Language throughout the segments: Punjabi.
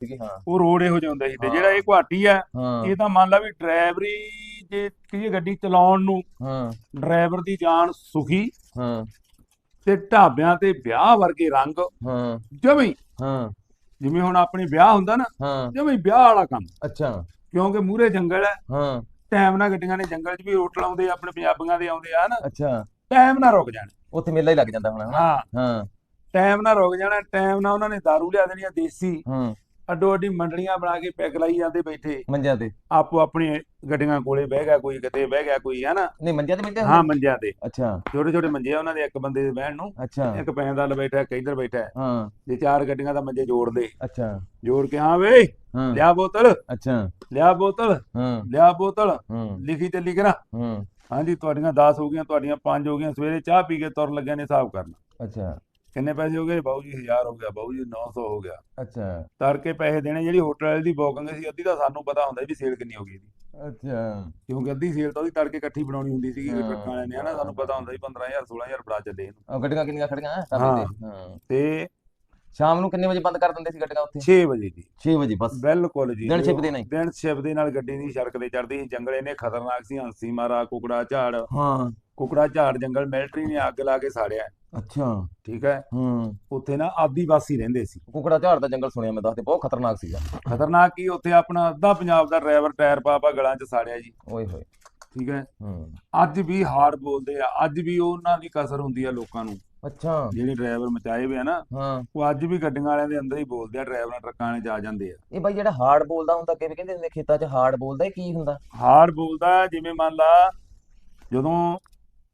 ਸੀਗੀ ਹਾਂ। ਉਹ ਰੋਡ ਇਹੋ ਜਿਹਾ ਹੁੰਦਾ ਸੀ ਤੇ ਹਾਂ। ਜਿਹੜਾ ਇਹ ਗੁਹਾਟੀ ਆ ਹਾਂ। ਇਹ ਤਾਂ ਮੰਨ ਲਾ ਵੀ ਡਰਾਈਵਰੀ ਜੇ ਕੀ ਗੱਡੀ ਚਲਾਉਣ ਨੂੰ ਹਾਂ। ਡਰਾਈਵਰ ਦੀ ਜਾਨ ਸੁਖੀ ਹਾਂ। ਤੇ ਢਾਬਿਆਂ ਤੇ ਵਿਆਹ ਵਰਗੇ ਰੰਗ ਹਾਂ। ਜਵੇਂ ਹੀ, ਜਿਵੇਂ ਹੁਣ ਆਪਣੇ ਵਿਆਹ ਹੁੰਦਾ ਨਾ ਹਾਂ। ਵਿਆਹ ਵਾਲਾ ਕੰਮ। ਅੱਛਾ। ਕਿਉਂਕਿ ਮੂਹਰੇ ਜੰਗਲ ਹੈ। ਹਾਂ। ਟਾਈਮ ਨਾਲ ਗੱਡੀਆਂ ਨੇ ਜੰਗਲ 'ਚ ਵੀ ਹੋਟਲ ਆਉਂਦੇ ਆ, ਆਪਣੇ ਪੰਜਾਬੀਆਂ ਦੇ ਆਉਂਦੇ ਆ ਨਾ ਅੱਛਾ। ਟਾਈਮ ਨਾਲ ਰੁਕ ਜਾਣ। ਉੱਥੇ ਮੇਲਾ ਹੀ ਲੱਗ ਜਾਂਦਾ ਹੁਣ ਹਨਾ? ਹਾਂ। ਹਾਂ। ਟਾਈਮ ਨਾਲ ਰੁਕ ਜਾਣਾ ਟਾਈਮ ਨਾਲ ਉਹਨਾਂ ਨੇ ਦਾਰੂ ਲਿਆ ਦੇਣੀ ਆ ਦੇਸੀ। ਹਾਂ। ਅੱਡੋ ਅੱਡੀ ਮੰਡਲੀਆਂ ਬਣਾ ਕੇ ਪੈਕ ਲਾਈ ਜਾਂਦੇ ਬੈਠੇ। ਮੰਜਿਆਂ ਤੇ? ਆਪੋ ਆਪਣੀ ਗੱਡੀਆਂ ਕੋਲੇ ਬਹਿ ਗਿਆ ਕੋਈ ਕਿਤੇ ਬਹਿ ਗਿਆ ਕੋਈ ਹੈ ਨਾ ਨਹੀਂ ਮੰਜਿਆਂ ਤੇ ਮਿਲਦੇ ਹਾਂ ਮੰਜਿਆਂ ਤੇ। ਅੱਛਾ। ਛੋਟੇ ਛੋਟੇ ਮੰਜੇ ਆ ਉਹਨਾਂ ਦੇ ਇੱਕ ਬੰਦੇ ਦੇ ਬਹਿਣ ਨੂੰ। ਅੱਛਾ। ਇੱਕ ਪੈਂਦਾ ਲ ਬੈਠਾ ਇੱਕ ਇੱਧਰ ਬੈਠਾ। ਹੈ। ਜੇ ਚਾਰ ਗੱਡੀਆਂ ਦਾ ਮੰਜੇ ਜੋੜਦੇ ਅੱਛਾ। ਜੋੜ ਕੇ ਹਾਂ ਵੇ ਲਿਆ ਬੋਤਲ। ਅੱਛਾ। ਲਿਆ ਬੋਤਲ। ਹਾਂ। ਲਿਆ ਬੋਤਲ। ਲਿਖੀ ਚੱਲੀ ਕਰਾ ਹਾਂ। ਹਾਂਜੀ ਤੁਹਾਡੀਆਂ 10 ਹੋ ਗਈਆਂ ਤੁਹਾਡੀਆਂ 5 ਹੋ ਗਈਆਂ ਸਵੇਰੇ ਚਾਹ ਪੀ ਕੇ ਤੁਰਨ ਲੱਗਿਆ ਨੇ ਹਿਸਾਬ ਕਰਨਾ। ਅੱਛਾ। ਕਿੰਨੇ ਪੈਸੇ ਹੋ ਗਏ ਬਾਊ ਜੀ 1000 ਹੋ ਗਿਆ ਬਾਊ ਜੀ 900 ਹੋ ਗਿਆ। ਅੱਛਾ। ਤਰ ਕੇ ਪੈਸੇ ਦੇਣੇ ਜਿਹੜੀ ਹੋਟਲ ਵਾਲੀ ਦੀ ਬੁਕਿੰਗ ਸੀ ਅੱਧੀ ਤਾਂ ਸਾਨੂੰ ਪਤਾ ਹੁੰਦਾ ਵੀ ਸੇਲ ਕਿੰਨੀ ਹੋ ਗਈ ਇਹਦੀ। ਅੱਛਾ। ਕਿਉਂਕਿ ਅੱਧੀ ਸੇਲ ਤਾਂ ਉਹਦੀ ਤੜਕੇ ਇਕੱਠੀ ਬਣਾਉਣੀ ਹੁੰਦੀ ਸੀਗੀ ਹਾਂ। ਟਰੱਕਾਂ ਵਾਲਿਆਂ ਨੇ ਹਨਾ ਸਾਨੂੰ ਪਤਾ ਹੁੰਦਾ ਸੀ 15000 16000 ਬੜਾ ਚੱਲੇ ਇਹਨੂੰ। ਉਹ ਗੱਡੀਆਂ ਕਿੰਨੀਆਂ ਖੜੀਆਂ ਤੇ ਹਾਂ। ਤੇ ਸ਼ਾਮ ਨੂੰ ਕਿੰਨੇ ਵਜੇ ਬੰਦ ਕਰ ਦਿੰਦੇ ਸੀ ਗੱਡੀਆਂ ਉੱਥੇ? 6 ਵਜੇ ਦੀ 6 ਵਜੇ ਬਸ। ਬਿਲਕੁਲ ਜੀ। ਦਿਨ ਛਿਪਦੇ ਨਹੀਂ। ਦਿਨ ਛਿਪਦੇ ਨਾਲ ਗੱਡੀ ਦੀ ਸੜਕ ਤੇ ਚੜਦੀ ਸੀ ਜੰਗਲ ਇਹਨੇ ਖਤਰਨਾਕ ਸੀ ਹੰਸੀ ਮਾਰਾ ਕੁਕੜਾ ਝਾੜ। ਹਾਂ। ਕੁਕੜਾ ਝਾੜ ਜੰਗਲ ਮਿਲਟਰੀ ਨੇ ਅੱਗ ਲਾ ਕੇ ਸਾੜਿਆ ਅੱਛਾ। ਠੀਕ ਹੈ। ਹੂੰ। ਉੱਥੇ ਨਾ ਆਦੀਵਾਸੀ ਰਹਿੰਦੇ ਸੀ। ਕੁਕੜਾ ਝਾੜ ਦਾ ਜੰਗਲ ਸੁਣਿਆ ਮੈਂ ਦੱਸਦੇ ਬਹੁਤ ਖਤਰਨਾਕ ਸੀਗਾ। ਖਤਰਨਾਕ ਕੀ ਉੱਥੇ ਆਪਣਾ ਅੱਧਾ ਪੰਜਾਬ ਦਾ ਡਰਾਈਵਰ ਟਾਇਰ ਪਾ ਪਾ ਗਲਾਂ 'ਚ ਸਾੜਿਆ ਜੀ। ਓਏ ਹੋਏ। ਠੀਕ ਹੈ। ਹੂੰ। ਅੱਜ ਵੀ ਹਾਰਡ ਬੋਲਦੇ ਆ ਅੱਜ ਵੀ ਉਹਨਾਂ ਦੀ ਕਸਰ ਹੁੰਦੀ ਆ ਲੋਕਾਂ ਨੂੰ। ਅੱਛਾ। ਜਿਹੜੇ ਡਰਾਈਵਰ ਮਚਾਏ ਹੋਏ ਆ ਨਾ ਹਾਂ। ਉਹ ਅੱਜ ਵੀ ਗੱਡੀਆਂ ਵਾਲਿਆਂ ਦੇ ਅੰਦਰ ਹੀ ਬੋਲਦੇ ਆ ਡਰਾਈਵਰਾਂ ਟਰੱਕਾਂ ਵਾਲੇ 'ਚ ਆ ਜਾਂਦੇ ਆ। ਇਹ ਬਾਈ ਜਿਹੜਾ ਹਾਰਡ ਬੋਲਦਾ ਹੁੰਦਾ ਕਿ ਵੀ ਕਹਿੰਦੇ ਹੁੰਦੇ ਖੇਤਾਂ 'ਚ? ਹਾਰਡ ਬੋਲਦਾ ਇਹ ਕੀ ਹੁੰਦਾ? ਹਾਰਡ ਬੋਲਦਾ ਜਿਵੇਂ ਮੰਨ ਲਾ ਜਦੋਂ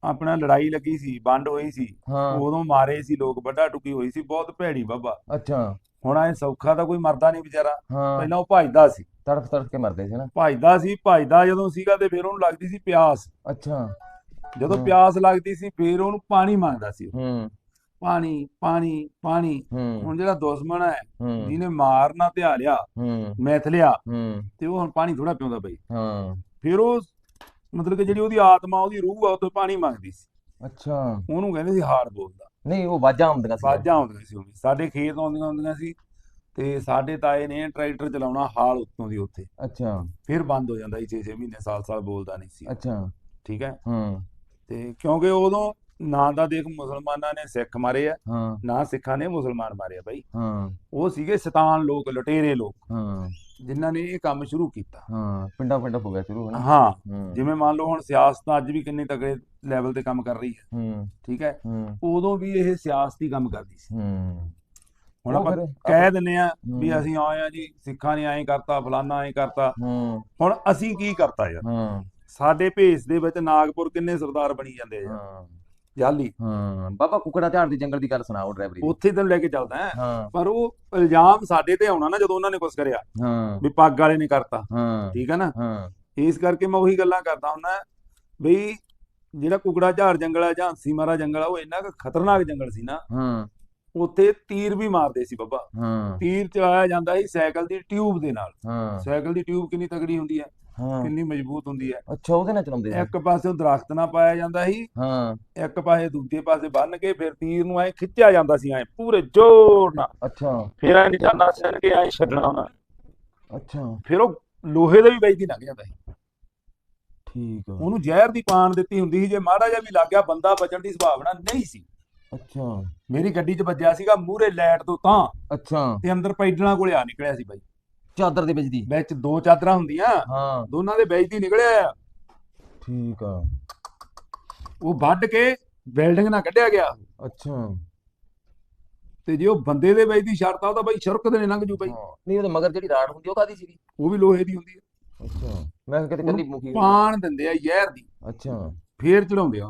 ਆਪਣਾ ਲੜਾਈ ਲੱਗੀ ਸੀ ਵੰਡ ਹੋਈ ਸੀ ਹਾਂ। ਉਦੋਂ ਮਾਰੇ ਸੀ ਲੋਕ ਵੱਡਾ ਟੁਕੀ ਹੋਈ ਸੀ ਬਹੁਤ ਭੈੜੀ ਬਾਬਾ। ਅੱਛਾ। ਹੁਣ ਐ ਸੌਖਾ ਤਾਂ ਕੋਈ ਮਰਦਾ ਨਹੀਂ ਵਿਚਾਰਾ। ਹਾਂ। ਪਹਿਲਾਂ ਉਹ ਭਜਦਾ ਸੀ। ਤੜਫ ਤੜਫ ਕੇ ਮਰਦੇ ਸੀ ਨਾ। ਭਜਦਾ ਸੀ ਭਜਦਾ ਜਦੋਂ ਸੀਗਾ ਤੇ ਫਿਰ ਉਹਨੂੰ ਲੱਗਦੀ ਸੀ ਪਿਆਸ। ਅੱਛਾ। ਜਦੋਂ। ਪਿਆਸ ਲੱਗਦੀ ਸੀ ਫਿਰ ਉਹਨੂੰ ਪਾਣੀ ਮੰਗਦਾ ਸੀ। ਹੂੰ। ਪਾਣੀ ਪਾਣੀ ਪਾਣੀ। ਹੁਣ ਜਿਹੜਾ ਦੁਸ਼ਮਣ ਹੈ ਜਿਹਨੇ ਮਾਰਨਾ ਧਿਆ ਲਿਆ ਮੈਥ ਲਿਆ ਤੇ ਉਹ ਹੁਣ ਪਾਣੀ ਥੋੜਾ ਪਿਉਂਦਾ ਬਈ। ਹਾਂ। ਫਿਰ ਉਹ ਮਤਲਬ ਕਿ ਜਿਹੜੀ ਉਹਦੀ ਆਤਮਾ ਉਹਦੀ ਰੂਹ ਆ ਤੋਂ ਪਾਣੀ ਮੰਗਦੀ ਸੀ। ਅੱਛਾ। ਉਹਨੂੰ ਕਹਿੰਦੇ ਸੀ ਹਾਰ ਬੋਲਦਾ। ਨਹੀਂ ਉਹ ਵਾਜਾਂ ਹੁੰਦੀਆਂ ਸੀ। ਬਾਜਾਂ ਆਉਂਦੀਆਂ ਸੀ ਉਹਦੀ ਸਾਡੇ ਖੇਤ ਆਉਂਦੀਆਂ ਹੁੰਦੀਆਂ ਸੀ ਤੇ ਸਾਡੇ ਤਾਏ ਨੇ ਟਰੈਕਟਰ ਚਲਾਉਣਾ ਹਾਲ ਉੱਤੋਂ ਦੀ ਉੱਥੇ। ਅੱਛਾ। ਫਿਰ ਬੰਦ ਹੋ ਜਾਂਦਾ ਸੀ 6-6 ਮਹੀਨੇ ਸਾਲ-ਸਾਲ ਬੋਲਦਾ ਨਹੀਂ ਸੀ। ਅੱਛਾ। ਠੀਕ ਹੈ? ਹੂੰ। ਤੇ ਕਿਉਂਕਿ ਉਦੋਂ ਨਾ ਦਾ ਦੇਖ ਮੁਸਲਮਾਨਾਂ ਨੇ ਸਿੱਖ ਮਾਰੇ ਆ ਨਾ ਸਿੱਖਾਂ ਨੇ ਮੁਸਲਮਾਨ ਮਾਰੇ ਆ ਬਾਈ। ਹਾਂ। ਉਹ ਸੀਗੇ ਸ਼ੈਤਾਨ ਲੋਕ ਲੁਟੇਰੇ ਲੋਕ। ਹਾਂ। ਜਿਨ੍ਹਾਂ ਨੇ ਇਹ ਕੰਮ ਸ਼ੁਰੂ ਕੀਤਾ। ਹਾਂ ਪਿੰਡਾਂ ਪਿੰਡਾਂ ਹੋ ਗਿਆ ਸ਼ੁਰੂ ਹਨਾ? ਹਾਂ ਜਿਵੇਂ ਮੰਨ ਲਓ ਹੁਣ ਸਿਆਸਤ ਅੱਜ ਵੀ ਕਿੰਨੇ ਤਕੜੇ ਲੈਵਲ ਤੇ ਕੰਮ ਕਰ ਰਹੀ ਹੈ। ਹੂੰ। ਠੀਕ ਹੈ? ਉਦੋਂ ਵੀ ਇਹ ਸਿਆਸਤੀ ਕੰਮ ਕਰਦੀ ਸੀ। ਹੂੰ। ਹੁਣ ਆਪਾਂ ਕਹਿ ਦਿੰਨੇ ਆ ਵੀ। ਅਸੀਂ ਆਏ ਆ ਜੀ ਸਿੱਖਾਂ ਨੇ ਐਂ ਕਰਤਾ ਫਲਾਨਾ ਐਂ ਕਰਤਾ। ਹੂੰ। ਹੁਣ ਅਸੀਂ ਕੀ ਕਰਤਾ ਯਾਰ? ਹਾਂ। ਸਾਡੇ ਭੇਸ ਦੇ ਵਿੱਚ ਨਾਗਪੁਰ ਕਿੰਨੇ ਸਰਦਾਰ ਬਣੀ ਜਾਂਦੇ ਆ ਜਾਲੀ। ਹਾਂ ਬਾਬਾ ਕੁਕੜਾ ਝਾੜ ਦੀ ਜੰਗਲ ਦੀ ਗੱਲ ਸੁਣਾਓ ਡਰਾਈਵਰੀ ਦੀ। ਉੱਥੇ ਤੈਨੂੰ ਲੈ ਕੇ ਚੱਲਦਾ ਹੈ। ਹਾਂ। ਪਰ ਉਹ ਇਲਜ਼ਾਮ ਸਾਡੇ ਤੇ ਆਉਣਾ ਨਾ ਜਦੋਂ ਉਹਨਾਂ ਨੇ ਕੁਝ ਕਰਿਆ। ਹਾਂ। ਵੀ ਪੱਗ ਵਾਲੇ ਨੇ ਕਰਤਾ। ਹਾਂ। ਠੀਕ ਹੈ ਨਾ? ਹਾਂ। ਇਸ ਕਰਕੇ ਮੈਂ ਉਹੀ ਗੱਲਾਂ ਕਰਦਾ ਹੁੰਦਾ ਬਈ ਜਿਹੜਾ ਕੁਕੜਾ ਝਾੜ ਜੰਗਲ ਹੈ ਜਾਂ ਹੰਸੀ ਮਾਰਾ ਜੰਗਲ ਆ ਉਹ ਇੰਨਾ ਕੁ ਖਤਰਨਾਕ ਜੰਗਲ ਸੀ ਨਾ ਹਾਂ। ਉੱਥੇ ਤੀਰ ਵੀ ਮਾਰਦੇ ਸੀ ਬੱਬਾ। ਹਾਂ। ਤੀਰ ਚਲਾਇਆ ਜਾਂਦਾ ਸੀ ਸਾਈਕਲ ਦੀ ਟਿਊਬ ਦੇ ਨਾਲ। ਹਾਂ। ਸਾਈਕਲ ਦੀ ਟਿਊਬ ਕਿੰਨੀ ਤਗੜੀ ਹੁੰਦੀ ਹੈ? ਹਾਂ। ਕਿੰਨੀ ਮਜ਼ਬੂਤ ਹੁੰਦੀ ਹੈ। ਅੱਛਾ ਉਹਦੇ ਨਾਲ ਚਲਾਉਂਦੇ ਸੀ ਇੱਕ ਪਾਸੇ ਦਰਖਤ ਨਾਲ ਪਾਇਆ ਜਾਂਦਾ ਸੀ। ਹਾਂ। ਇੱਕ ਪਾਸੇ ਦੂਜੇ ਪਾਸੇ ਬੰਨ ਕੇ ਫਿਰ ਤੀਰ ਨੂੰ ਐ ਖਿੱਚਿਆ ਜਾਂਦਾ ਸੀ ਐ ਪੂਰੇ ਜ਼ੋਰ ਨਾਲ। ਅੱਛਾ। ਫਿਰ ਐ ਨਿਸ਼ਾਨਾ ਸਿਰ ਕੇ ਐ ਛੱਡਣਾ ਉਹਨਾਂ ਅੱਛਾ। ਫਿਰ ਉਹ ਲੋਹੇ ਦਾ ਵੀ ਬੈਜਦੀ ਲੰਘ ਜਾਂਦਾ ਸੀ। ਠੀਕ ਆ। ਉਹਨੂੰ ਜ਼ਹਿਰ ਦੀ ਪਾਣ ਦਿੱਤੀ ਹੁੰਦੀ ਸੀ ਜੇ ਮਾੜਾ ਜਿਹਾ ਵੀ ਲੱਗ ਗਿਆ ਬੰਦਾ ਬਚਣ ਦੀ ਸੰਭਾਵਨਾ ਨਹੀਂ ਸੀ। ਅੱਛਾ। ਮੇਰੀ ਗੱਡੀ 'ਚ ਵੱਜਿਆ ਸੀਗਾ ਮੂਹਰੇ ਲਾਈਟ ਤੋਂ ਤਾਂ। ਅੱਛਾ। ਤੇ ਅੰਦਰ ਪੈਡਲਾਂ ਕੋਲੇ ਆ ਨਿਕਲਿਆ ਸੀ ਬਾਈ। ਚਾਦਰ ਦੇ ਵਿੱਚ ਦੀ। ਵਿੱਚ ਦੋ ਚਾਦਰਾਂ ਹੁੰਦੀਆਂ ਹਾਂ। ਦੋਨਾਂ ਦੇ ਵਿੱਚ ਦੀ ਨਿਕਲਿਆ ਆ। ਠੀਕ ਆ। ਉਹ ਵੱਢ ਕੇ ਬਿਲਡਿੰਗ ਨਾਲ ਕੱਢਿਆ ਗਿਆ। ਅੱਛਾ। ਤੇ ਜੇ ਉਹ ਬੰਦੇ ਦੇ ਵਿੱਚ ਦੀ ਸ਼ਰਤ ਆ ਉਹ ਤਾਂ ਬਾਈ ਸ਼ਰਕ ਦੇ ਨੇ ਲੰਘ ਜੂ ਬਾਈ। ਨਹੀਂ ਉਹਦੇ ਮਗਰ ਜਿਹੜੀ ਰਾੜ ਹੁੰਦੀ ਉਹ ਕਾਦੀ ਸੀਗੀ? ਉਹ ਵੀ ਲੋਹੇ ਦੀ ਹੁੰਦੀ ਹੈ ਅੱਛਾ। ਮੈਂ ਕਿਤੇ ਕੱਲੀ ਮੁਖੀ। ਪਾਣ ਦਿੰਦੇ ਆ ਜ਼ਹਿਰ ਦੀ। ਅੱਛਾ। ਫੇਰ ਚੜਾਉਂਦੇ ਆ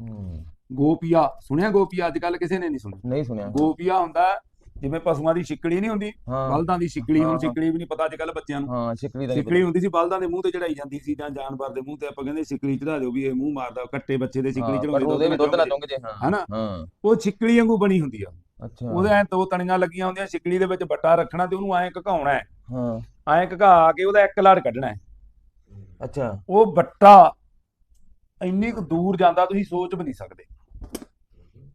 ਹੂੰ। ਗੋਪੀਆ। ਸੁਣਿਆ ਗੋਪੀਆ? ਅੱਜ ਕੱਲ ਕਿਸੇ ਨੇ ਨਹੀਂ ਸੁਣਿਆ। ਨਹੀਂ ਸੁਣਿਆ। ਗੋਪੀਆ ਹੁੰਦਾ ਜਿਵੇਂ ਪਸ਼ੂਆਂ ਦੀ ਛਿੱਕੜੀ ਨਹੀਂ ਹੁੰਦੀ ਹਾਂ। ਬਲਦਾਂ ਦੀ ਛਿੱਕੜੀ ਹੁਣ ਹਾਂ। ਛਿੱਕੜੀ ਵੀ ਨਹੀਂ ਪਤਾ ਅੱਜ ਕੱਲ ਬੱਚਿਆਂ ਨੂੰ। ਹਾਂ ਸ਼ਿਕਰੀ ਦਾ ਨੀ ਛਿੱਕੜੀ ਹੁੰਦੀ ਸੀ ਬਲਦਾਂ ਦੇ ਮੂੰਹ ਤੇ ਚੜਾਈ ਜਾਂਦੀ ਸੀ ਜਾਂ ਜਾਨਵਰ ਦੇ ਮੂੰਹ ਤੇ ਆਪਾਂ ਕਹਿੰਦੇ ਛਿੱਕੜੀ ਚੜਾ ਦਿਓ ਵੀ ਇਹ ਮੂੰਹ ਮਾਰਦਾ ਕੱਟੇ ਬੱਚੇ ਦੇ। ਛਿੱਕੜੀ ਚੜਾਉਂਦੇ ਉਹਦੇ ਵੀ ਦੁੱਧ ਨਾ। ਚੁੰਗ ਜੇ ਹਾਂ। ਹਨਾ? ਹਾਂ। ਉਹ ਛਿੱਕੜੀ ਵਾਂਗੂ ਬਣੀ ਹੁੰਦੀ ਆ। ਅੱਛਾ। ਉਹਦੇ ਐ ਦੋ ਤਣੀਆਂ ਲੱਗੀਆਂ ਹੁੰਦੀਆਂ ਛਿੱਕੜੀ ਦੇ ਵਿੱਚ ਬੱਟਾ ਰੱਖਣਾ ਤੇ ਉਹਨੂੰ ਐਂ ਘਕਾਉਣਾ ਹੈ। ਹਾਂ। ਐਂ ਘਕਾ ਕੇ ਉਹਦਾ ਇੱਕ ਲੜ ਕੱਢਣਾ ਹੈ। ਅੱਛਾ। ਉਹ ਬੱਟਾ ਇੰਨੀ ਕੁ ਦੂਰ ਜਾਂਦਾ ਤੁਸੀਂ ਸੋਚ ਵੀ ਨਹੀਂ ਸਕਦੇ।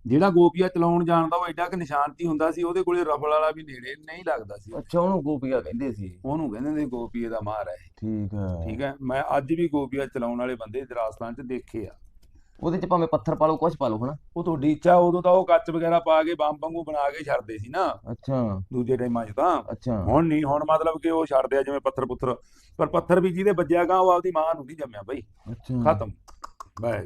ਜਿਹੜਾ ਗੋਪੀਆ ਚਲਾਉਣ ਜਾਣਦਾ ਉਹ ਐਡਾ ਕਿ ਨਿਸ਼ਾਨਤੀ ਹੁੰਦਾ ਸੀ ਉਹਦੇ ਕੋਲੇ ਰਫਲ ਵਾਲਾ ਵੀ ਨੇੜੇ ਨਹੀਂ ਲੱਗਦਾ ਸੀ। ਅੱਛਾ ਉਹਨੂੰ ਗੋਪੀਆ ਕਹਿੰਦੇ ਸੀ। ਉਹਨੂੰ ਕਹਿੰਦੇ ਨੇ ਗੋਪੀਏ ਦਾ ਮਾਰ ਹੈ ਠੀਕ ਹੈ। ਠੀਕ ਹੈ ਮੈਂ ਅੱਜ ਵੀ ਗੋਪੀਆ ਚਲਾਉਣ ਵਾਲੇ ਬੰਦੇ ਰਾਜਸਥਾਨ 'ਚ ਦੇਖੇ ਆ। ਉਹਦੇ ਚ ਭਾਵੇਂ ਪੱਥਰ ਪਾ ਲਓ ਕੁਝ ਪਾ ਲਓ ਹਨਾ। ਉਹ ਤੁਹਾਡੀ ਇੱਛਾ ਉਦੋਂ ਤਾਂ ਉਹ ਕੱਚ ਵਗੈਰਾ ਪਾ ਕੇ ਬੰਬ ਵਾਂਗੂ ਬਣਾ ਕੇ ਛੱਡਦੇ ਸੀ ਨਾ। ਅੱਛਾ। ਦੂਜੇ ਟਾਈਮਾਂ 'ਚ ਤਾਂ। ਅੱਛਾ। ਹੁਣ ਨਹੀਂ ਹੁਣ ਮਤਲਬ ਕਿ ਉਹ ਛੱਡਦੇ ਆ ਜਿਵੇਂ ਪੱਥਰ ਪੁੱਥਰ। ਪਰ ਪੱਥਰ ਵੀ ਜਿਹਦੇ ਵੱਜਿਆ ਗਾ ਉਹ ਆਪਦੀ ਮਾਂ ਨੂੰ ਨਹੀਂ ਜੰਮਿਆ ਬਈ। ਅੱਛਾ। ਖਤਮ। ਬਸ।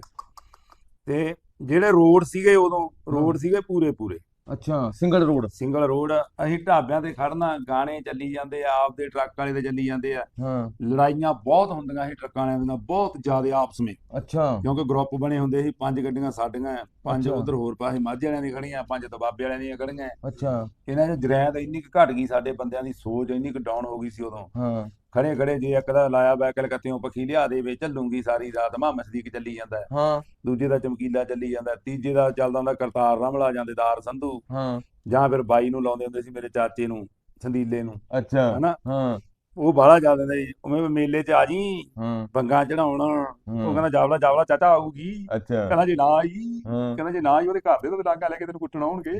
ਤੇ ਜਿਹੜੇ ਰੋਡ ਸੀਗੇ ਉਦੋਂ ਰੋਡ ਸੀਗੇ ਪੂਰੇ ਪੂਰੇ। ਅੱਛਾ ਸਿੰਗਲ ਰੋਡ ਸਿੰਗਲ ਰੋਡ ਅਸੀਂ ਢਾਬਿਆਂ ਤੇ ਖੜਨਾ ਗਾਣੇ ਚੱਲੀ ਜਾਂਦੇ ਆ ਆਪਦੇ ਟਰੱਕ ਵਾਲੇ ਤੇ ਚੱਲੀ ਜਾਂਦੇ ਆ। ਹਾਂ। ਲੜਾਈਆਂ ਬਹੁਤ ਹੁੰਦੀਆਂ ਸੀ ਟਰੱਕਾਂ ਵਾਲਿਆਂ ਦੀਆਂ ਬਹੁਤ ਜ਼ਿਆਦਾ ਆਪਸ ਵਿੱਚ। ਅੱਛਾ। ਕਿਉਂਕਿ ਗਰੁੱਪ ਬਣੇ ਹੁੰਦੇ ਸੀ ਪੰਜ ਗੱਡੀਆਂ ਸਾਡੀਆਂ ਪੰਜ। ਉਧਰ ਹੋਰ ਪਾਸੇ ਮਾਝੇ ਵਾਲਿਆਂ ਦੀ ਖੜੀਆਂ ਪੰਜ ਦਬਾਬੇ ਵਾਲਿਆਂ ਦੀਆਂ ਖੜੀਆਂ ਅੱਛਾ। ਇਹਨਾਂ 'ਚ ਜਰੈਦ ਇੰਨੀ ਕੁ ਘਟ ਗਈ ਸਾਡੇ ਬੰਦਿਆਂ ਦੀ ਸੋਚ ਇੰਨੀ ਕੁ ਡਾਊਨ ਹੋ ਗਈ ਸੀ ਉਦੋਂ। ਹਾਂ। ਖੜੇ ਖੜੇ ਜੇ ਇੱਕ ਦਾ ਲਾਇਆ ਬੈ ਕਲਕੱਤਿਓਂ ਪੱਖੀ ਲਿਆ ਦੇ ਵੇ ਚੱਲੂਗੀ ਸਾਰੀ ਰਾਤ ਮੁਹੰਮਦ ਸਦੀਕ ਚੱਲੀ ਜਾਂਦਾ। ਹੈ। ਹਾਂ ਦੂਜੇ ਦਾ ਚਮਕੀਲਾ ਚੱਲੀ ਜਾਂਦਾ ਹੈ। ਤੀਜੇ ਦਾ ਚੱਲਦਾ ਹੁੰਦਾ ਕਰਤਾਰ ਰਮਲਾ ਜਾਂਦੇਦਾਰ ਸੰਧੂ। ਹਾਂ। ਜਾਂ ਫਿਰ ਬਾਈ ਨੂੰ ਲਾਉਂਦੇ ਹੁੰਦੇ ਸੀ ਮੇਰੇ ਚਾਚੇ ਨੂੰ ਸੰਦੀਲੇ ਨੂੰ। ਅੱਛਾ। ਹਨਾ? ਹਾਂ। ਉਹ ਬਾਹਲਾ ਜਾ ਦਿੰਦੇ ਸੀ। ਉਵੇਂ ਮੇਲੇ 'ਚ ਆ ਜੀ। ਹਾਂ। ਬੰਗਾ ਚੜਾਉਣ। ਉਹ ਹਾਂ ਕਹਿੰਦਾ ਜਾਵਲਾ ਜਾਵਲਾ ਚਾਚਾ ਆਊਗੀ। ਅੱਛਾ। ਕਹਿੰਦਾ ਜੇ ਨਾ ਆਈ। ਹਾਂ। ਕਹਿੰਦਾ ਜੇ ਨਾ ਆਈ ਉਹਦੇ ਘਰ ਦੇ ਤੋਂ ਲਾਗਾ ਲੈ ਕੇ ਤੈਨੂੰ ਕੁੱਟਣ ਆਉਣਗੇ।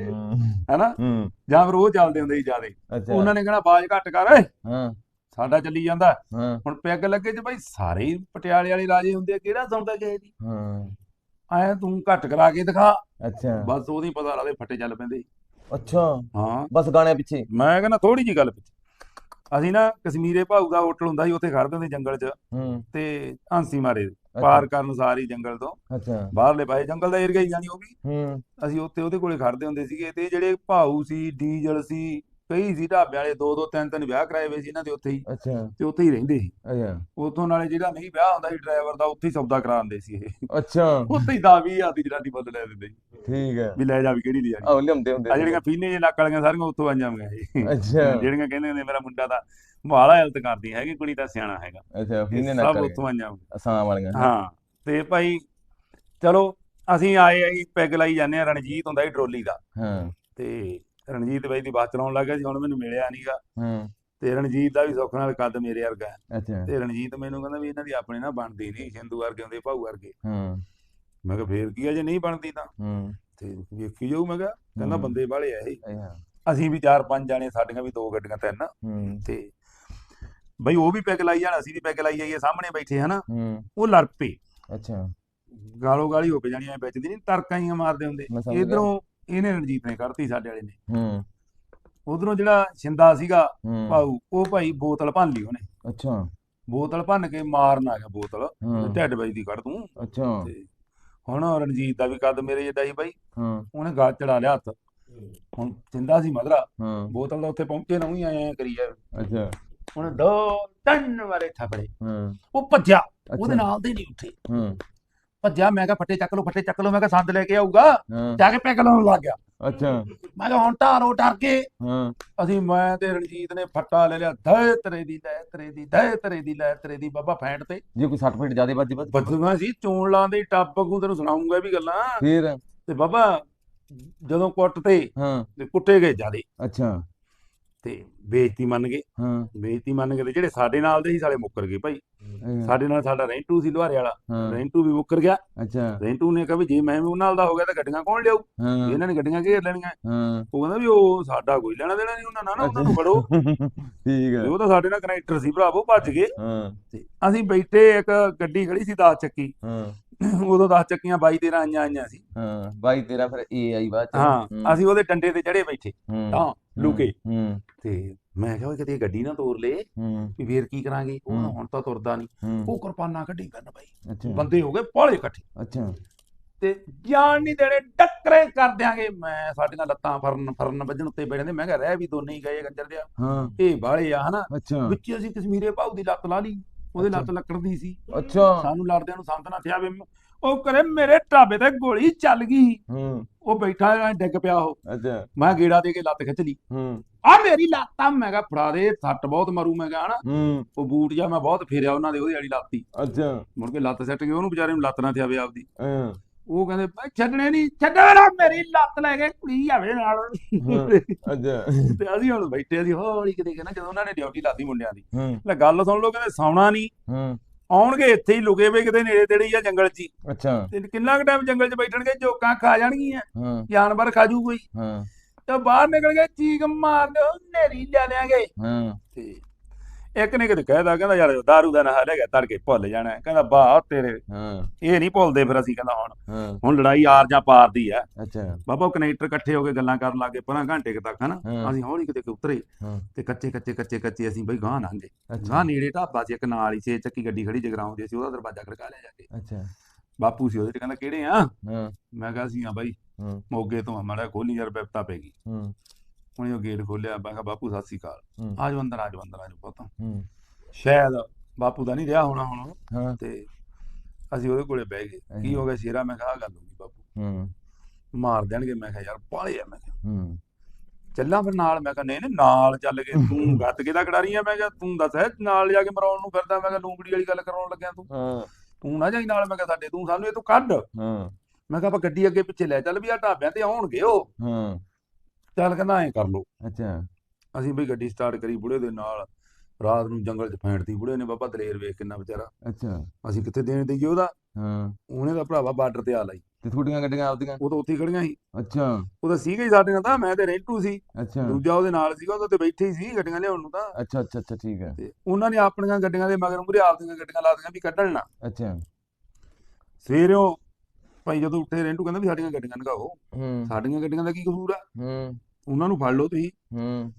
ਹੈਨਾ? ਹੂੰ। ਜਾਂ ਫਿਰ ਉਹ ਚੱਲਦੇ ਹੁੰਦੇ ਸੀ ਜਿਆਦੇ। ਅੱਛਾ। ਉਹਨਾਂ ਨੇ ਕਹਿਣਾ ਬਾਜ ਘੱਟ ਕਰ ਓਏ। ਹਾਂ। ਸਾਡਾ ਚੱਲੀ ਜਾਂਦਾ। ਹਾਂ। ਹੁਣ ਪੈਗ ਲੱਗੇ ਚ ਭਾਈ ਸਾਰੇ ਹੀ ਪਟਿਆਲੇ ਵਾਲੇ ਰਾਜੇ ਹੁੰਦੇ ਆ ਕਿਹੜਾ ਸੁਣਦਾ ਕਿਸੇ ਦੀ? ਹਾਂ। ਆਇਆ ਤੂੰ ਘੱਟ ਕਰਾ ਕੇ ਦਿਖਾ। ਅੱਛਾ। ਬਸ ਉਹਦੀ ਪਤਾ ਲੱਗਦੇ ਫੱਟੇ ਚੱਲ ਪੈਂਦੇ। ਅੱਛਾ। ਹਾਂ। ਬਸ ਗਾਣੇ ਪਿੱਛੇ। ਮੈਂ ਕਹਿੰਦਾ ਥੋੜੀ ਜੀ ਗੱਲ ਪਿੱਛੇ। ਅਸੀਂ ਨਾ ਕਸ਼ਮੀਰੇ ਭਾਊ ਦਾ ਹੋਟਲ ਹੁੰਦਾ ਸੀ ਉੱਥੇ ਖੜਦੇ ਹੁੰਦੇ ਜੰਗਲ 'ਚ। ਤੇ ਹਾਂਸੀ ਮਾਰੇ। ਪਾਰ ਕਰਨ ਸਾਰੀ ਜੰਗਲ ਤੋਂ। ਅੱਛਾ। ਬਾਹਰਲੇ ਪਾਸੇ ਜੰਗਲ ਦਾ ਏਰੀਆ ਹੀ ਜਾਨੀ ਉਹ ਵੀ। ਹੂੰ। ਅਸੀਂ ਉੱਥੇ ਉਹਦੇ ਕੋਲੇ ਖੜਦੇ ਹੁੰਦੇ ਸੀਗੇ ਤੇ ਜਿਹੜੇ ਭਾਊ ਸੀ ਡੀਜ਼ਲ ਸੀ ਕਈ ਸੀ ਢਾਬੇ ਵਾਲੇ ਦੋ ਦੋ ਤਿੰਨ ਤਿੰਨ ਵਿਆਹ ਕਰਾਏ ਹੋਏ ਸੀ ਇਹਨਾਂ ਦੇ ਉੱਥੇ ਹੀ। ਅੱਛਾ। ਤੇ ਉੱਥੇ ਹੀ ਰਹਿੰਦੇ ਸੀ। ਅੱਛਾ। ਉਥੋਂ ਨਾਲੇ ਜਿਹੜਾ ਨਹੀਂ ਵਿਆਹ ਹੁੰਦਾ ਸੀ ਡਰਾਈਵਰ ਦਾ ਉੱਥੇ ਹੀ ਸੌਦਾ ਕਰਾਉਂਦੇ ਸੀ ਇਹ। ਅੱਛਾ। ਉੱਥੇ ਹੀ ਦਾ ਵੀ ਆਦੀ ਜਨਾਨੀ ਬਦਲ ਲੈ ਦਿੰਦੇ ਠੀਕ ਹੈ। ਵੀ ਲੈ ਜਾ ਵੀ ਕਿਹੜੀ ਲੈ ਜਾਣੀ ਆਹ ਲਿਆਉਂਦੇ ਹੁੰਦੇ ਆ। ਜਿਹੜੀਆਂ ਫੀਨੇ ਜੇ ਲੱਕ ਵਾਲੀਆਂ ਸਾਰੀਆਂ ਉੱਥੋਂ ਆਈਆਂ ਹੋਈਆਂ ਇਹ ਅੱਛਾ। ਜਿਹੜੀਆਂ ਕਹਿੰਦੇ ਹੁੰਦੇ ਮੇਰਾ ਮੁੰਡਾ ਤਾਂ ਬਾਹਲਾ ਹੈਲਥ ਕਰਦੀ ਹੈਗੀ ਕੁੜੀ ਤਾਂ ਸਿਆਣਾ ਹੈਗਾ। ਅੱਛਾ ਫੀਨੇ ਨਾ ਸਭ ਉੱਥੋਂ ਆਈਆਂ। ਅਸਾਂ ਵਾਲੀਆਂ। ਹਾਂ ਤੇ ਭਾਈ ਚਲੋ ਅਸੀਂ ਆਏ ਅਸੀਂ ਪੈਗ ਲਾਈ ਜਾਂਦੇ ਆ ਰਣਜੀਤ ਹੁੰਦਾ ਸੀ ਟਰੋਲੀ ਦਾ। ਹਾਂ। ਤੇ ਰਣਜੀਤ ਬਾਈ ਦੀ ਬੱਸ ਚਲਾਉਣ ਲੱਗਾ ਸੀ ਹੁਣ ਮੈਨੂੰ ਮਿਲਿਆ ਨਹੀਂਗਾ ਹਾਂ। ਤੇ ਰਣਜੀਤ ਦਾ ਵੀ ਸੁੱਖ ਨਾਲ ਕੱਦ ਮੇਰੇ ਵਰਗਾ। ਅੱਛਾ। ਤੇ ਰਣਜੀਤ ਮੈਨੂੰ ਕਹਿੰਦਾ ਵੀ ਇਹਨਾਂ ਦੀ ਆਪਣੇ ਨਾਲ ਬਣਦੀ ਨਹੀਂ ਹਿੰਦੂ ਵਰਗੇ ਹੁੰਦੇ ਭਾਊ ਵਰਗੇ। ਹਾਂ। ਮੈਂ ਕਿਹਾ ਫੇਰ ਕੀ ਆ ਜੇ ਨਹੀਂ ਬਣਦੀ ਤਾਂ। ਹੂੰ। ਤੇ ਵੇਖੀ ਜਾਊ ਮੈਂ ਕਿਹਾ ਕਹਿੰਦਾ। ਬੰਦੇ ਵਾਲੇ ਆ ਇਹ। ਅਸੀਂ ਵੀ ਚਾਰ ਪੰਜ ਜਾਣੇ ਸਾਡੀਆਂ ਵੀ ਦੋ ਗੱਡੀਆਂ ਤਿੰਨ। ਹੂੰ। ਤੇ ਬਈ ਉਹ ਵੀ ਪੈਗ ਲਾਈ ਜਾਣਾ ਅਸੀਂ ਵੀ ਪੈਗ ਲਾਈ ਜਾਈਏ ਸਾਹਮਣੇ ਬੈਠੇ ਹਨਾ? ਉਹ ਲੜ ਪਏ। ਅੱਛਾ। ਗਾਲੋ ਗਾਲੀ ਹੋ ਕੇ ਜਾਣੀਆਂ ਵਿੱਚ ਦੀ ਨਹੀਂ ਤਰਕਾਂ ਹੀ ਮਾਰਦੇ ਹੁੰਦੇ। ਇਧਰੋਂ ਇਹਨੇ ਰਣਜੀਤ ਨੇ ਕੱਢਤੀ ਸਾਡੇ ਵਾਲੇ ਨੇ। ਹੂੰ। ਉਧਰੋਂ ਜਿਹੜਾ ਛਿੰਦਾ ਸੀਗਾ ਹੂੰ। ਭਾਊ ਉਹ ਭਾਈ ਬੋਤਲ ਭੰਨ ਲਈ ਉਹਨੇ। ਅੱਛਾ। ਬੋਤਲ ਭੰਨ ਕੇ ਮਾਰਨ ਆ ਗਿਆ ਬੋਤਲ। ਹਾਂ। ਢੱਡ ਵੱਜ ਦੀ ਕੱਢ ਤੂੰ। ਅੱਛਾ। ਤੇ ਹੁਣ ਰਣਜੀਤ ਦਾ ਵੀ ਕੱਦ ਮੇਰੇ ਜਿੱਡਾ ਸੀ ਬਾਈ। ਹਾਂ। ਉਹਨੇ ਗਾਲ ਚੜਾ ਲਿਆ ਹੱਥ। ਹੁਣ ਛਿੰਦਾ ਸੀ ਮਧਰਾ ਹਾਂ। ਬੋਤਲ ਦਾ ਉੱਥੇ ਪਹੁੰਚੇ ਨਾ ਉਹੀ ਆਏ ਕਰੀ ਜਾ ਅੱਛਾ। ਉਹਨੇ ਦੋ ਤਿੰਨ ਵਾਰੇ ਥਾਪੜੇ। ਹਾਂ। ਉਹ ਭੱਜਿਆ। ਉਹਦੇ ਨਾਲ ਦੇ ਨਹੀਂ ਹਾਂ। ਭੱਜਿਆ ਮੈਂ ਕਿਹਾ ਫੱਟੇ ਚੱਕ ਲਓ ਫੱਟੇ ਚੱਕ ਲਓ ਮੈਂ ਕਿਹਾ ਸੰਦ ਲੈ ਕੇ ਆਊਗਾ। ਹਾਂ। ਜਾ ਕੇ ਪੈਗ ਲਾਉਣ ਲੱਗ ਗਿਆ। ਅੱਛਾ। ਮੈਂ ਕਿਹਾ ਹੁਣ ਢਾਰੋ ਡਰ ਕੇ। ਹਾਂ। ਅਸੀਂ ਮੈਂ ਤੇ ਰਣਜੀਤ ਨੇ ਫੱਟਾ ਲੈ ਲਿਆ ਦਏ ਤਰੇ ਦੀ ਲੈ ਤਰੇ ਦੀ ਦਏ ਤਰੇ ਦੀ ਲੈ ਤਰੇ ਦੀ ਬਾਬਾ ਫੈਂਟ ਤੇ। ਜੇ ਕੋਈ 60 ਫੀਟ ਜ਼ਿਆਦਾ ਵੱਜ ਵੱਜ ਬੱਦੂਗਾ ਸੀ ਚੋਣ ਲਾਉਂਦੇ ਟੱਪ ਵਾਂਗੂ ਤੈਨੂੰ ਸੁਣਾਉਂਗਾ ਵੀ ਗੱਲਾਂ। ਫੇਰ? ਤੇ ਬਾਬਾ ਜਦੋਂ ਕੁੱਟ ਤੇ ਹਾਂ। ਤੇ ਕੁੱਟੇ ਗਏ ਜਿਆਦੇ। ਅੱਛਾ। ਤੇ ਬੇਇੱਜ਼ਤੀ ਮੰਨ ਗਏ। ਹਾਂ। ਬੇਇੱਜ਼ਤੀ ਮੰਨ ਕੇ ਤੇ ਜਿਹੜੇ ਸਾਡੇ ਨਾਲ ਦੇ ਸੀ ਸਾਲੇ ਮੁੱਕਰ ਗਏ ਭਾਈ। ਸਾਡੇ ਨਾਲ ਸਾਡਾ ਰੈਂਟੂ ਸੀ ਲੁਹਾਰੇ ਵਾਲਾ। ਰੈਂਟੂ ਵੀ ਮੁੱਕਰ ਗਿਆ। ਅੱਛਾ। ਰੈਂਟੂ ਨੇ ਕਿਹਾ ਵੀ ਜੇ ਮੈਂ ਵੀ ਉਹਨਾਂ ਨਾਲ ਦਾ ਹੋ ਗਿਆ ਤਾਂ ਗੱਡੀਆਂ ਕੌਣ ਲਿਆਊ? ਇਹਨਾਂ ਨੇ ਗੱਡੀਆਂ ਘੇਰ ਲੈਣੀਆਂ। ਉਹ ਕਹਿੰਦਾ ਵੀ ਉਹ ਸਾਡਾ ਕੋਈ ਲੈਣਾ ਦੇਣਾ ਨਹੀਂ ਉਹਨਾਂ ਨਾਲ ਨਾ ਉਹਨਾਂ ਨੂੰ ਫੜੋ। ਠੀਕ ਹੈ ਉਹ ਤਾਂ ਸਾਡੇ ਨਾਲ ਕਨੈਕਟਰ ਸੀ ਭਰਾਵੋ ਭੱਜ ਗਏ। ਹਾਂ। ਤੇ ਅਸੀਂ ਬੈਠੇ ਇੱਕ ਗੱਡੀ ਖੜੀ ਸੀ 10 ਚੱਕੀ। ਹਾਂ। ਉਦੋਂ 10 ਚੱਕੀਆਂ 22 13 ਆਈਆਂ ਆਈਆਂ ਸੀ। ਹਾਂ ਬਾਈ ਤੇਰਾ ਫਿਰ ਏ ਆਈ ਬਾਅਦ ਚ। ਹਾਂ ਅਸੀਂ ਉਹਦੇ ਡੰਡੇ ਤੇ ਚੜੇ ਬੈਠੇ। ਹੂੰ, ਤਾਂ ਲੁਕੇ। ਤੇ ਮੈਂ ਕਿਹਾ ਵੀ ਕਿਤੇ ਗੱਡੀ ਨਾ ਤੋੜ ਲੇ। ਵੀ ਫੇਰ ਕੀ ਕਰਾਂਗੇ? ਉਹ। ਹੁਣ ਤਾਂ ਤੁਰਦਾ ਨਹੀਂ ਉਹ ਕਿਰਪਾਨਾਂ ਕੱਢੀ ਕਰਨ ਬਾਈ। ਬੰਦੇ ਹੋ ਗਏ ਪਾਲੇ ਇਕੱਠੇ। ਅੱਛਾ। ਤੇ ਜਾਣ ਨਹੀਂ ਦੇਣੇ ਟੱਕਰੇ ਕਰ ਦਿਆਂਗੇ। ਮੈਂ ਸਾਡੀਆਂ ਲੱਤਾਂ ਫਰਨ ਫਰਨ ਵੱਜਣ ਉੱਤੇ ਬੈਠੇ ਮੈਂ ਕਿਹਾ ਰਹਿ ਵੀ ਦੋਨੇ ਹੀ ਗਏ ਕੰਜਰ ਦਿਆ। ਹਾਂ। ਇਹ ਬਾਲੇ ਆ ਹਨਾ? ਵਿੱਚ ਅਸੀਂ ਕਸ਼ਮੀਰੇ ਭਾਊ ਦੀ ਲੱਤ ਲਾ ਲਈ। ਉਹਦੇ ਲੱਤ ਲੱਕੜ ਦੀ ਸੀ। ਅੱਛਾ। ਸਾਨੂੰ ਲੜਦਿਆਂ ਨੂੰ ਸੰਤ ਨਾ ਥਿਆ ਵੀ ਉਹ ਕਰੇ ਮੇਰੇ ਢਾਬੇ ਤੇ ਗੋਲੀ ਚੱਲ ਗਈ। ਹੂੰ। ਉਹ ਬੈਠਾ ਐਂ ਡਿੱਗ ਪਿਆ ਉਹ। ਅੱਛਾ। ਮੈਂ ਗੇੜਾ ਦੇ ਕੇ ਲੱਤ ਖਿੱਚ ਲਈ। ਹੂੰ। ਆ ਮੇਰੀ ਲੱਤ ਆ। ਮੈਂ ਕਿਹਾ ਫੜਾ ਦੇ ਸੱਟ ਬਹੁਤ ਮਰੂ ਮੈਂ ਕਿਹਾ ਹਨਾ। ਹੂੰ। ਉਹ ਬੂਟ ਜਾ ਮੈਂ ਬਹੁਤ ਫੇਰਿਆ ਉਹਨਾਂ ਦੇ ਉਹਦੀ ਵਾਲੀ ਲੱਤੀ ਅੱਛਾ। ਮੁੜ ਕੇ ਲੱਤ ਸੱਟ ਗਈ ਉਹਨੂੰ ਵਿਚਾਰੇ ਨੂੰ ਲੱਤ ਨਾ ਥਿਆਵੇ ਆਪਦੀ। ਹਾਂ। ਉਹ ਕਹਿੰਦੇ "ਬਈ ਛੱਡਣੇ ਨਹੀਂ ਛੱਡਣਾ ਮੇਰੀ ਲੱਤ ਲੈ ਕੇ ਕੁੜੀ ਆਵੇ ਨਾਲ। ਅੱਛਾ। ਤੇ ਅਸੀਂ ਹੁਣ ਬੈਠੇ ਅਸੀਂ ਹੌਲੀ ਕਿਤੇ ਕਹਿੰਦਾ ਜਦੋਂ ਉਹਨਾਂ ਨੇ ਡਿਊਟੀ ਲਾਤੀ ਮੁੰਡਿਆਂ ਦੀ। ਲੈ ਗੱਲ ਸੁਣ ਲਓ ਕਹਿੰਦੇ ਸੌਣਾ ਨਹੀਂ ਹੂੰ। ਆਉਣਗੇ ਇੱਥੇ ਹੀ ਲੁਕੇ ਵੇ ਕਿਤੇ ਨੇੜੇ ਤੇੜੇ ਆ ਜੰਗਲ 'ਚ ਅੱਛਾ। ਤੇ ਕਿੰਨਾ ਕੁ ਟਾਈਮ ਜੰਗਲ 'ਚ ਬੈਠਣਗੇ ਜੋਕਾਂ ਖਾ ਜਾਣਗੀਆਂ। ਜਾਨਵਰ ਖਾ ਜੂ ਕੋਈ। ਹਾਂ। ਤੇ ਬਾਹਰ ਨਿਕਲ ਕੇ ਚੀਕ ਮਾਰ ਦਿਓ ਨੇਰੀ ਲੈ ਲਿਆਂਗੇ। ਹਾਂ। ਤੇ ਇੱਕ ਨੇ ਕਿਤੇ ਕਹਿਦਾ ਕਹਿੰਦਾ ਯਾਰ ਦਾਰੂ ਦਾ ਨਸ਼ਾ ਲੈ ਗਿਆ ਤੜਕੇ ਭੁੱਲ ਜਾਣਾ। ਕਹਿੰਦਾ ਬਾਹ ਤੇਰੇ ਹਾਂ। ਇਹ ਨਹੀਂ ਭੁੱਲਦੇ ਫਿਰ ਅਸੀਂ ਕਹਿੰਦਾ ਹੁਣ ਹੁਣ ਲੜਾਈ ਆਰ ਜਾਂ ਪਾਰ ਦੀ ਹੈ। ਅੱਛਾ। ਬਾਬਾ ਕਨੈਕਟਰ ਇਕੱਠੇ ਹੋ ਕੇ ਗੱਲਾਂ ਕਰਨ ਲੱਗੇ ਪਰਾਂ ਘੰਟੇ ਕੁ ਤੱਕ ਹਨਾ। ਅਸੀਂ ਹੌਲੀ ਕਿਤੇ ਉਤਰੇ। ਤੇ ਕੱਚੇ ਕੱਚੇ ਕੱਚੇ ਕੱਚੇ ਅਸੀਂ ਬਈ ਗਾਂ ਲੰਘੇ ਗਾਂ ਨੇੜੇ ਢਾਬਾ ਸੀ ਇੱਕ ਨਾਲ ਹੀ ਛੇ ਚੱਕੀ ਗੱਡੀ ਖੜੀ ਜਗਰਾਉਂ ਦੀ ਸੀ ਉਹਦਾ ਦਰਵਾਜ਼ਾ ਖੜਕਾ ਲਿਆ ਜਾ ਕੇ। ਅੱਛਾ। ਬਾਪੂ ਸੀ ਉਹਦੇ ਤੇ ਕਹਿੰਦਾ ਕਿਹੜੇ ਆ? ਹਾਂ। ਮੈਂ ਕਿਹਾ ਅਸੀਂ ਆ ਬਾਈ ਮੋਗੇ ਤੋਂ ਆ, ਮਾੜਾ ਖੋਲੀ ਯਾਰ ਬਿਪਤਾ ਪੈ ਗਈ। ਹਾਂ। ਉਹਨੇ ਉਹ ਗੇਟ ਖੋਲਿਆ ਮੈਂ ਕਿਹਾ ਬਾਪੂ ਸਤਿ ਸ੍ਰੀ ਅਕਾਲ। ਆਜੋ ਅੰਦਰ ਆਜੋ ਅੰਦਰ ਆਜੋ ਪੁੱਤ। ਸ਼ਾਇਦ ਬਾਪੂ ਦਾ ਨਹੀਂ ਰਿਹਾ ਹੋਣਾ ਹੁਣ ਤੇ ਅਸੀਂ ਉਹਦੇ ਕੋਲੇ ਬਹਿ ਗਏ। ਕੀ ਹੋ। ਗਿਆ ਸ਼ੇਰਾ? ਮੈਂ ਕਿਹਾ ਗੱਲ ਹੋ ਗਈ ਬਾਪੂ। ਮਾਰ ਦੇਣਗੇ ਮੈਂ ਕਿਹਾ ਯਾਰ ਪਾਲੇ ਆ ਮੈਂ ਕਿਹਾ। ਹੂੰ। ਚੱਲਾਂ ਫਿਰ ਨਾਲ ਮੈਂ ਕਿਹਾ ਨਹੀਂ ਨਹੀਂ ਨਾਲ ਚੱਲ ਕੇ ਤੂੰ ਗੱਤ ਕਿਹਦਾ ਖਿਡਾਰੀ ਆ ਮੈਂ ਕਿਹਾ ਤੂੰ ਦੱਸ ਹੈ ਨਾਲ ਜਾ ਕੇ ਮਰਾਉਣ ਨੂੰ ਫਿਰਦਾ ਮੈਂ ਕਿਹਾ ਲੂੰਬੜੀ ਵਾਲੀ ਗੱਲ ਕਰਾਉਣ ਲੱਗਿਆ ਤੂੰ। ਹਾਂ। ਤੂੰ ਨਾ ਜਾਈ ਨਾਲ ਮੈਂ ਕਿਹਾ ਸਾਡੇ ਤੂੰ ਸਾਨੂੰ ਇਹ ਤੋਂ ਕੱਢ। ਹਾਂ। ਮੈਂ ਕਿਹਾ ਆਪਾਂ ਗੱਡੀ ਅੱਗੇ ਪਿੱਛੇ ਲੈ ਚੱਲ ਵੀ ਆ ਢਾਬਿਆਂ ਤੇ ਆਉਣਗੇ ਉਹ। ਹਾਂ। ਚੱਲ ਕਹਿੰਦਾ ਐਂ ਕਰ ਲੋ ਅੱਛਾ। ਅਸੀਂ ਬਈ ਗੱਡੀ ਸਟਾਰਟ ਕਰੀ ਬੁੜੇ ਦੇ ਨਾਲ। ਰਾਤ ਨੂੰ ਜੰਗਲ 'ਚ ਫੈਂਟਦੀ ਬੁੜੇ ਨੇ ਬਾਬਾ ਦਲੇਰ ਵੇਖ ਕਿੰਨਾ ਵਿਚਾਰਾ। ਅੱਛਾ। ਅਸੀਂ ਕਿੱਥੇ ਦੇਣ ਦਈਏ ਉਹਦਾ। ਹਾਂ। ਉਹਨੇ ਦਾ ਭਰਾਵਾ ਬਾਰਡਰ ਤੇ ਆ ਲਈ। ਤੇ ਤੁਹਾਡੀਆਂ ਗੱਡੀਆਂ ਆਪਦੀਆਂ? ਉਹ ਤਾਂ ਉੱਥੇ ਹੀ ਖੜੀਆਂ ਸੀ। ਅੱਛਾ। ਉਹ ਤਾਂ ਸੀਗਾ ਹੀ ਸਾਡੇ ਨਾਲ ਤਾਂ ਮੈਂ ਤੇ ਰੈਂਟੂ ਸੀ। ਅੱਛਾ। ਦੂਜਾ ਉਹਦੇ ਨਾਲ ਸੀਗਾ ਉਹ ਤਾਂ ਤੇ ਬੈਠੇ ਸੀ ਗੱਡੀਆਂ ਲਿਆਉਣ ਨੂੰ ਤਾਂ। ਅੱਛਾ ਅੱਛਾ ਅੱਛਾ ਠੀਕ ਹੈ। ਤੇ ਉਹਨਾਂ ਨੇ ਆਪਣੀਆਂ ਗੱਡੀਆਂ ਦੇ ਮਗਰ ਮੁਰੇ ਆਪਦੀਆਂ ਗੱਡੀਆਂ ਲਾ ਦਿੱਤੀਆਂ ਵੀ ਕੱਢਣ ਨਾ। ਅੱਛਾ। ਸਵੇਰੇ ਭਾਈ ਜਦੋਂ ਉੱਠੇ ਰੈਂਟੂ ਕਹਿੰਦਾ ਵੀ ਸਾਡੀਆਂ ਗੱਡੀਆਂ ਨਗਾਓ ਸਾਡੀਆਂ ਗੱਡੀਆਂ ਦਾ ਕੀ ਕਸੂਰ ਆ? ਹੂੰ। ਉਹਨਾਂ ਨੂੰ ਫੜ ਲਓ ਤੁਸੀਂ ਹੂੰ।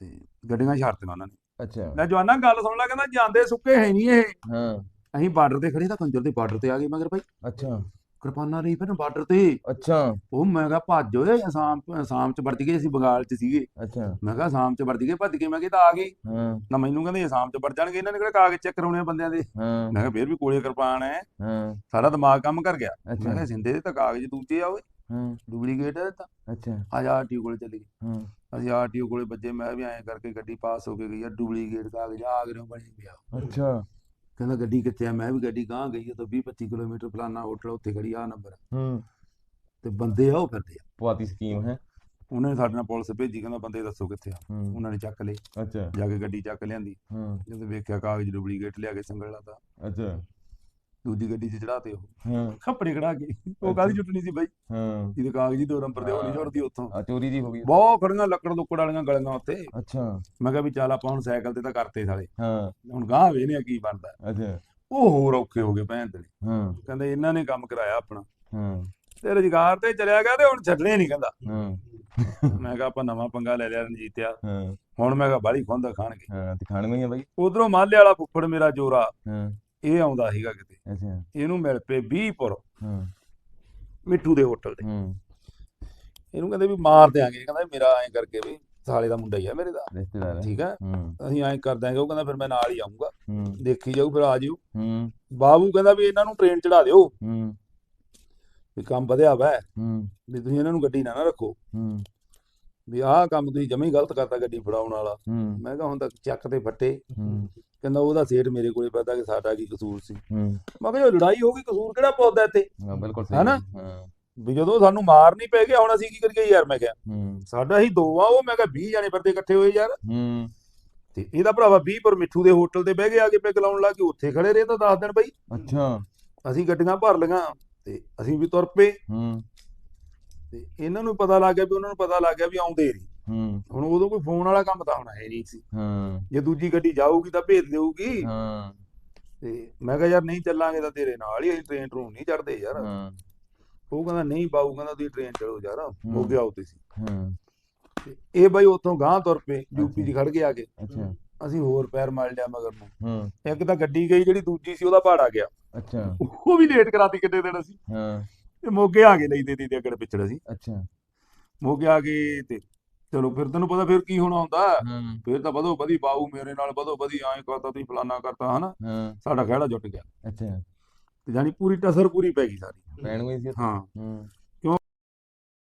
ਤੇ ਗੱਡੀਆਂ ਛੱਡਤੀਆਂ ਉਹਨਾਂ ਨੇ। ਅੱਛਾ। ਲੈ ਜਵਾਨਾ ਗੱਲ ਸੁਣ ਲੈ ਕਹਿੰਦਾ ਜਾਂਦੇ ਸੁੱਕੇ ਹੈ ਨਹੀਂ ਇਹ। ਹਾਂ। ਅਸੀਂ ਬਾਰਡਰ ਤੇ ਖੜੇ ਤਾਂ ਕੰਜਰ ਦੇ ਬਾਰਡਰ ਤੇ ਆ ਗਏ ਮਗਰ ਭਾਈ। ਅੱਛਾ। ਕਿਰਪਾਨਾਂ ਰਹੀ ਫਿਰ ਬਾਰਡਰ ਤੇ। ਅੱਛਾ। ਉਹ ਮੈਂ ਕਿਹਾ ਭੱਜ ਓਏ ਅਸਾਮ ਅਸਾਮ ਚ ਵਰਜ ਗਏ ਅਸੀਂ ਬੰਗਾਲ ਚ ਸੀਗੇ। ਅੱਛਾ। ਮੈਂ ਕਿਹਾ ਅਸਾਮ ਚ ਵਰਜ ਗਏ ਭੱਜ ਕੇ ਮੈਂ ਕਿਹਾ ਤਾਂ ਆ ਗਏ। ਹਾਂ। ਨਾ ਮੈਨੂੰ ਕਹਿੰਦੇ ਅਸਾਮ ਚ ਵੜ ਜਾਣਗੇ ਇਹਨਾਂ ਨੇ ਕਿਹੜਾ ਕਾਗਜ਼ ਚੈੱਕ ਕਰਾਉਣੇ ਆ ਬੰਦਿਆਂ ਦੇ। ਹਾਂ। ਮੈਂ ਕਿਹਾ ਫੇਰ ਵੀ ਕੋਲੇ ਕਿਰਪਾਨ ਹੈ। ਹਾਂ। ਸਾਰਾ ਦਿਮਾਗ ਕੰਮ ਕਰ ਗਿਆ। ਮੈਂ ਕਿਹਾ ਸਿੰਦੇ ਦੇ ਤਾਂ ਕਾਗਜ਼ ਦੂਜੇ ਆ ਓਏ। ਹਾਂ। ਡੁਪਲੀਕੇਟ ਹੈ ਤਾਂ। ਅੱਛਾ। ਆ ਜਾ ਆਰਟੀਓ ਕੋਲੇ ਚੱਲੀ ਗਏ। ਹਾਂ। ਅਸੀਂ ਆਰਟੀਓ ਕੋਲੇ ਵੱਜੇ ਮੈਂ ਵੀ ਐਂ ਕਰਕੇ ਗੱਡੀ ਪਾਸ ਹੋ ਕੇ ਗਈ ਆ ਡੁਪਲੀਕੇਟ ਕਾਗਜ਼ ਆ ਗਏ ਬਣੀ ਪਿਆ। ਅੱਛਾ। ਕਹਿੰਦਾ ਗੱਡੀ ਕਿੱਥੇ ਆ? ਮੈਂ ਵੀ ਗੱਡੀ ਗਾਂ ਗਈ ਤਾਂ 20 25 ਕਿਲੋਮੀਟਰ ਫਲਾਨਾ ਹੋਟਲ ਉੱਥੇ ਖੜੀ ਆ ਨੰਬਰ ਹੂੰ। ਤੇ ਬੰਦੇ ਆ ਉਹ ਫਿਰਦੇ ਆ। ਪਵਾਤੀ ਸਕੀਮ ਹੈ। ਉਹਨਾਂ ਸਾਡੇ ਨਾਲ ਪੁਲਿਸ ਭੇਜੀ ਕਹਿੰਦਾ ਬੰਦੇ ਦੱਸੋ ਕਿੱਥੇ ਆ। ਉਹਨਾਂ ਨੇ ਚੱਕ ਲਏ। ਅੱਛਾ। ਜਾ ਕੇ ਗੱਡੀ ਚੱਕ ਲਿਆਂਦੀ। ਹਾਂ। ਜਦੋਂ ਵੇਖਿਆ ਕਾਗਜ਼ ਡੁਪਲੀਕੇਟ ਲਿਆ ਕੇ ਸੰਗਲ ਲਾਤਾ। ਅੱਛਾ। ਦੂਜੀ ਗੱਡੀ 'ਚ ਚੜਾਤੇ ਉਹ। ਹਾਂ। ਖੱਪੜੇ ਖੜਾ ਕੇ। ਉਹ ਕਾਹਦੀ ਛੁੱਟਣੀ ਸੀ ਬਾਈ? ਹਾਂ। ਜਿਹਦੇ ਕਾਗਜ਼ੀ ਦੋ ਨੰਬਰ ਦੇ ਉਹ ਨਹੀਂ। ਛੁੱਟਦੀ ਉੱਥੋਂ। ਆ ਚੋਰੀ ਦੀ ਹੋ ਗਈ। ਬਹੁਤ ਖੜੀਆਂ ਲੱਕੜ ਲੁੱਕੜ ਵਾਲੀਆਂ ਗਲੀਆਂ ਉੱਤੇ। ਅੱਛਾ। ਮੈਂ ਕਿਹਾ ਵੀ ਚੱਲ ਆਪਾਂ ਹੁਣ ਸਾਈਕਲ ਤੇ ਤਾਂ ਕਰਤੇ ਸਾਲੇ। ਹਾਂ। ਹੁਣ ਗਾਂ ਵੇਨੇ ਆ ਕੀ ਬਣਦਾ। ਅੱਛਾ। ਉਹ ਹੋਰ ਔਖੇ ਹੋ ਗਏ ਭੈਣ ਦੇ। ਹਾਂ। ਕਹਿੰਦੇ ਇਹਨਾਂ ਨੇ ਕੰਮ ਕਰਾਇਆ ਆਪਣਾ। ਹਾਂ। ਤੇ ਰੁਜ਼ਗਾਰ ਤੇ ਚਲਿਆ ਗਿਆ ਤੇ ਹੁਣ ਛੱਡਣੇ ਨਹੀਂ ਕਹਿੰਦਾ। ਹਾਂ। ਮੈਂ ਕਿਹਾ ਆਪਾਂ ਨਵਾਂ ਪੰਗਾ ਲੈ ਲਿਆ ਰਣਜੀਤਿਆ ਹਾਂ। ਹੁਣ ਮੈਂ ਕਿਹਾ ਬਾਲੀ ਖੁੰਦਾ ਖਾਣਗੇ। ਹਾਂ ਤੇ ਬਾਈ। ਉਧਰੋਂ ਮਾਲੇ ਵਾਲਾ ਫੁੱਫੜ ਮੇਰਾ ਜੋਰਾ। ਹਾਂ। ਇਹ ਆਉਂਦਾ ਸੀਗਾ ਕਿਤੇ। ਅੱਛਾ। ਇਹਨੂੰ ਮਿਲ ਪਏ 20 ਪੁਰ। ਹਾਂ। ਮਿੱਠੂ ਦੇ ਹੋਟਲ ਤੇ ਹੂੰ। ਇਹਨੂੰ ਕਹਿੰਦੇ ਵੀ ਮਾਰ ਦਿਆਂਗੇ। ਕਹਿੰਦਾ ਮੇਰਾ ਐਂ ਕਰਕੇ ਵੀ ਸਾਲੇ ਦਾ ਮੁੰਡਾ ਹੀ ਆ ਮੇਰੇ ਦਾ। ਰਿਸ਼ਤੇਦਾਰ ਹੈ ਠੀਕ ਹੈ। ਅਸੀਂ ਐਂ ਕਰ ਦਿਆਂਗੇ। ਉਹ ਕਹਿੰਦਾ ਫਿਰ ਮੈਂ ਨਾਲ ਹੀ ਆਉਂਗਾ ਦੇਖੀ ਜਾਊ ਫਿਰ ਆ ਜਿਓ। ਹੂੰ। ਬਾਬੂ ਕਹਿੰਦਾ ਵੀ ਇਹਨਾਂ ਨੂੰ ਟ੍ਰੇਨ ਚੜਾ ਦਿਓ। ਹੂੰ। ਵੀ ਕੰਮ ਵਧਿਆ ਵਾ। ਹੂੰ। ਵੀ ਤੁਸੀਂ ਇਹਨਾਂ ਨੂੰ ਗੱਡੀ ਨਾ ਨਾ ਰੱਖੋ। ਹੂੰ। ਵੀ ਆਹ ਕੰਮ ਤੁਸੀਂ ਜਮੇ ਗਲਤ ਕਰਤਾ ਗੱਡੀ ਫੜਾਉਣ ਵਾਲਾ। ਮੈਂ ਕਿਹਾ ਹੁਣ ਤੱਕ ਚੱਕ ਤੇ ਫੱਟੇ। ਕਹਿੰਦਾ ਉਹਦਾ ਸੇਠ ਮੇਰੇ ਕੋਲੇ ਪਤਾ ਕਿ ਸਾਡਾ ਕੀ ਕਸੂਰ ਸੀ। ਮੈਂ ਕਿਹਾ ਜੋ ਲੜਾਈ ਹੋ ਗਈ ਕਸੂਰ ਕਿਹੜਾ ਪੌਦਾ ਇੱਥੇ? ਬਿਲਕੁਲ ਸਹੀ ਹੈਨਾ? ਵੀ ਜਦੋਂ ਸਾਨੂੰ ਮਾਰ ਨਹੀਂ ਪੈ ਗਿਆ ਹੁਣ ਅਸੀਂ ਕੀ ਕਰੀਏ ਯਾਰ ਮੈਂ ਕਿਹਾ। ਸਾਡਾ ਹੀ ਦੋ ਆ ਉਹ ਮੈਂ ਕਿਹਾ 20 ਜਾਣੇ ਫਿਰਦੇ ਇਕੱਠੇ ਹੋਏ ਯਾਰ। ਤੇ ਇਹਦਾ ਭਰਾਵਾ 20 ਪਰ ਮਿੱਠੂ ਦੇ ਹੋਟਲ ਤੇ ਬਹਿ ਕੇ ਆ ਕੇ ਪੈਗ ਲਾਉਣ ਲੱਗ ਕੇ ਉੱਥੇ ਖੜੇ ਰਹੇ ਤਾਂ 10 ਦਿਨ ਬਈ। ਅੱਛਾ। ਅਸੀਂ ਗੱਡੀਆਂ ਭਰ ਲਈਆਂ ਤੇ ਅਸੀਂ ਵੀ ਤੁਰ ਪਏ। ਹੂੰ। ਤੇ ਇਹਨਾਂ ਨੂੰ ਪਤਾ ਲੱਗ ਗਿਆ ਵੀ ਉਹਨਾਂ ਨੂੰ ਪਤਾ ਲੱਗ ਗਿਆ ਵੀ ਆਉਂਦੇ ਨਹੀਂ ਹੂੰ। ਹੁਣ ਉਦੋਂ ਕੋਈ ਫੋਨ ਵਾਲਾ ਕੰਮ ਤਾਂ ਹੁਣ ਹੈ ਨਹੀਂ ਸੀ। ਹਾਂ। ਜੇ ਦੂਜੀ ਗੱਡੀ ਜਾਊਗੀ ਤਾਂ ਭੇਜ ਦੇਊਗੀ। ਹਾਂ। ਤੇ ਮੈਂ ਕਿਹਾ ਯਾਰ ਨਹੀਂ ਚੱਲਾਂਗੇ ਤਾਂ ਤੇਰੇ ਨਾਲ ਹੀ ਅਸੀਂ ਟ੍ਰੇਨ ਟਰੂਨ ਨਹੀਂ ਚੜਦੇ ਯਾਰ। ਹਾਂ। ਉਹ ਕਹਿੰਦਾ ਨਹੀਂ ਬਾਊ ਕਹਿੰਦਾ ਤੁਸੀਂ ਟ੍ਰੇਨ ਚੜੋ ਯਾਰ। ਹੋ। ਗਿਆ ਉੱਤੇ ਸੀ। ਹਾਂ। ਤੇ ਇਹ ਬਾਈ ਉੱਥੋਂ ਗਾਂ ਤੁਰ ਪਏ ਯੂਪੀ ਦੀ ਖੜ ਕੇ ਆ ਕੇ। ਅੱਛਾ। ਅਸੀਂ ਹੋਰ ਪੈਰ ਮਾਰ ਲਿਆ ਮਗਰ ਨੂੰ। ਹਾਂ। ਇੱਕ ਤਾਂ ਗੱਡੀ ਗਈ ਜਿਹੜੀ ਦੂਜੀ ਸੀ ਉਹਦਾ ਭਾੜਾ ਗਿਆ। ਅੱਛਾ। ਉਹ ਵੀ ਲੇਟ ਕਰਾਤੀ ਕਿੰਨੇ ਦਿਨ ਅਸੀਂ। ਹਾਂ। ਤੇ ਮੋਗੇ ਆ ਗਏ ਲਈ ਦੇ ਦੇ ਅੱਗੇ ਪਿਛੜ ਸੀ। ਅੱਛਾ। ਮੋਗੇ ਆ ਗਏ ਤੇ ਚਲੋ ਫਿਰ ਤੈਨੂੰ ਪਤਾ ਫਿਰ ਕੀ ਹੋਣਾ ਹੁੰਦਾ? ਫਿਰ ਤਾਂ ਵਧੋ ਵਧੀ ਬਾਊ ਮੇਰੇ ਨਾਲ ਵਧੋ ਵਧੀ ਐਂ ਕਰਤਾ ਤੁਸੀਂ ਫਲਾਨਾ ਕਰਤਾ ਹਨਾ? ਸਾਡਾ ਖਹਿੜਾ ਜੁੱਟ ਗਿਆ। ਅੱਛਾ। ਤੇ ਜਾਨੀ ਪੂਰੀ ਟਸਰ ਪੂਰੀ ਪੈ ਗਈ ਸਾਰੀ। ਪੈਣ ਗਈ ਸੀ ਹੂੰ।